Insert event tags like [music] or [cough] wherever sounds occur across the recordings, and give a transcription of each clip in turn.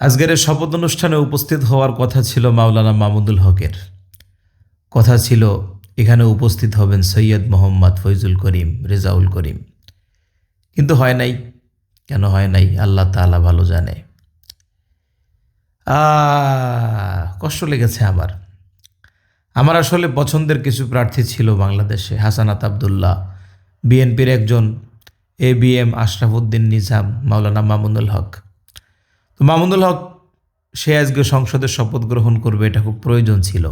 আজকের শপথ অনুষ্ঠানে উপস্থিত হওয়ার কথা ছিল মাওলানা মামুদুল হকের। কথা ছিল, এখানে উপস্থিত হবেন সৈয়দ মোহাম্মদ ফৈজুল করিম, রেজাউল করিম। কিন্তু হয় নাই। কেন হয় নাই? আল্লাহ তাআলা ভালো জানে। কষ্ট লেগেছে আমার। আমার আসলে পছন্দের কিছু প্রার্থী ছিল বাংলাদেশে, হাসানাত আবদুল্লাহ, বিএনপির একজন A B M Ashrafuddin Nizam, Maulana Mamunul Haque. তো মামুনুল হক, সে আজকে সংসদে শপথ গ্রহণ করবে, এটা খুব প্রয়োজন ছিল।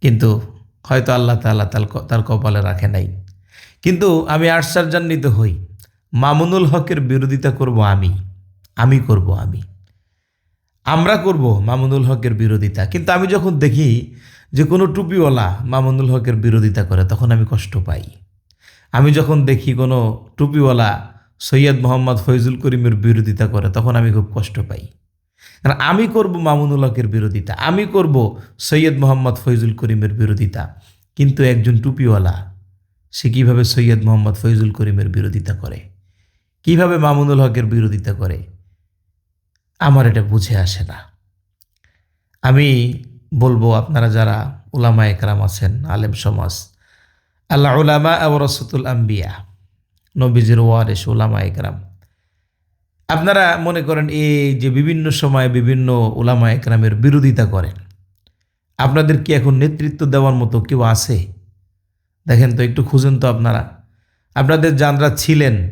কিন্তু হয়তো আল্লাহ তার তার কপালে রাখে নাই। কিন্তু আমি আশ্চর্যান্বিত হই। মামুনুল হকের বিরোধিতা করব আমি। আমি করব আমি। আমরা করব মামুনুল হকের বিরোধিতা। কিন্তু আমি যখন দেখি যে কোনো টুপিওয়ালা মামুনুল হকের বিরোধিতা করে, তখন আমি কষ্ট পাই। আমি যখন দেখি কোনো টুপিওয়ালা সৈয়দ মোহাম্মদ ফৈজুল করিমের বিরোধিতা করে, তখন আমি খুব কষ্ট পাই। কারণ আমি করব মামুনুল হকের বিরোধিতা, আমি করব সৈয়দ মোহাম্মদ ফৈজুল করিমের বিরোধিতা। কিন্তু একজন টুপিওয়ালা, সে কীভাবে সৈয়দ মোহাম্মদ ফৈজুল করিমের বিরোধিতা করে? কীভাবে মামুনুল হকের বিরোধিতা করে? আমার এটা বুঝে আসে না। আমি বলব, আপনারা যারা উলামা একরাম আছেন, আলেম সমাজ আল্লাহ উলামা আবরসতুল আম্বিয়া নবীজির ওয়ারেস উলামা একরাম। আপনারা মনে করেন এই যে বিভিন্ন সময়ে বিভিন্ন উলামা একরামের বিরোধিতা করেন। আপনাদের কি এখন নেতৃত্ব দেওয়ার মতো কেউ আছে? দেখেন তো, একটু খুঁজেন তো আপনারা। আপনাদের যানরা ছিলেন,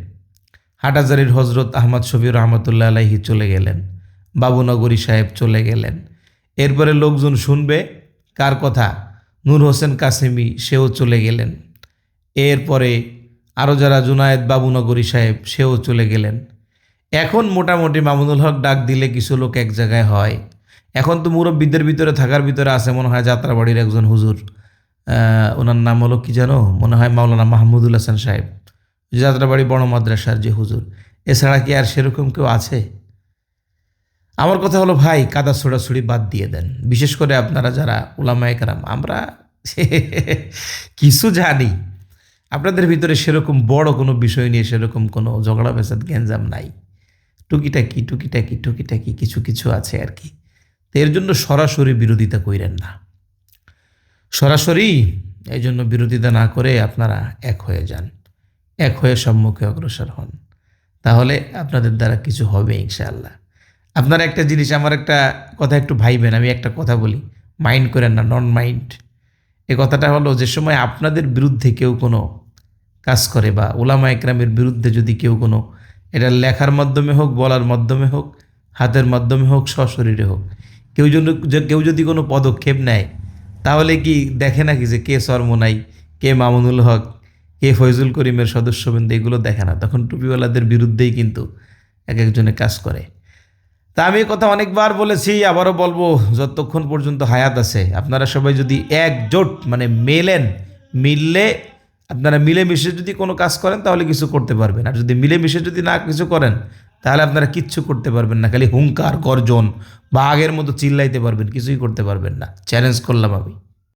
হাটাজারির হজরত আহমদ শফির রহমতুল্লাহ আলাহি চলে গেলেন, বাবুনগরী সাহেব চলে গেলেন। এরপরে লোকজন শুনবে, কার কথা? নূর হোসেন কাসেমি, সেও চলে গেলেন। এরপরে আরও যারা জুনায়েদ বাবুনগরী সাহেব, সেও চলে গেলেন। এখন মোটামুটি মামুনুল হক ডাক দিলে কিছু লোক এক জায়গায় হয়। এখন তো মুরব্বীদের ভিতরে, থাকার ভিতরে আছে, মনে হয় যাত্রাবাড়ির একজন হুজুর। ওনার নাম হলো কি জানো? মনে হয় মাওলানা মাহমুদুল হাসান সাহেব। যাত্রাবাড়ি বড় মাদ্রাসার যে হুজুর। এছাড়া কি আর সেরকম কেউ আছে? আমার কথা হলো, ভাই, কাদা ছোড়াছুড়ি বাদ দিয়ে দেন। বিশেষ করে আপনারা যারা উলামা একরাম আমরা [laughs] কিছু জানি। আপনাদের ভিতরে সেরকম বড় কোনো বিষয় নিয়ে সেরকম কোনো ঝগড়া ফেসাদ গ্যাঞ্জাম নাই। টুকিটাকি টুকিটাকি টুকিটাকি কিছু কিছু আছে আর কি। তো এর জন্য সরাসরি বিরোধিতা কইরেন না। সরাসরি এই জন্য বিরোধিতা না করে আপনারা এক হয়ে যান। এক হয়ে সম্মুখে অগ্রসর হন। তাহলে আপনাদের দ্বারা কিছু হবে ইনশাআল্লাহ। আপনার একটা জিনিস, আমার একটা কথা একটু ভাইবেন, আমি একটা কথা বলি। মাইন্ড করেন না নন মাইন্ড এ কথাটা হলো, যে সময় আপনাদের বিরুদ্ধে কেউ কোনো কাজ করে বা ওলামা একরামের বিরুদ্ধে যদি কেউ কোনো, এটা লেখার মাধ্যমে হোক, বলার মাধ্যমে হোক, হাতের মাধ্যমে হোক, সশরীরে হোক, কেউ জন্য কেউ যদি কোনো পদক্ষেপ নেয়, তাহলে কি দেখে নাকি যে কে সরমোনাই, কে মামুনুল হক, কে ফয়জুল করিমের সদস্যবৃন্দ, এগুলো দেখে না। তখন টুপিওয়ালাদের বিরুদ্ধেই কিন্তু এক একজনে কাজ করে। তা আমি কথা অনেকবার বলেছি, আবারও বলব, যতক্ষণ পর্যন্ত হায়াত আছে, আপনারা সবাই যদি একজোট মানে মেলেন, মিললে, আপনারা মিলেমিশে যদি কোনো কাজ করেন, তাহলে কিছু করতে পারবেন। আর যদি মিলেমিশে যদি না কিছু করেন, তাহলে আপনারা কিচ্ছু করতে পারবেন না, খালি হুঙ্কার, গর্জন বা আগের মতো চিল্লাইতে পারবেন, কিছুই করতে পারবেন না। চ্যালেঞ্জ করলাম আমি।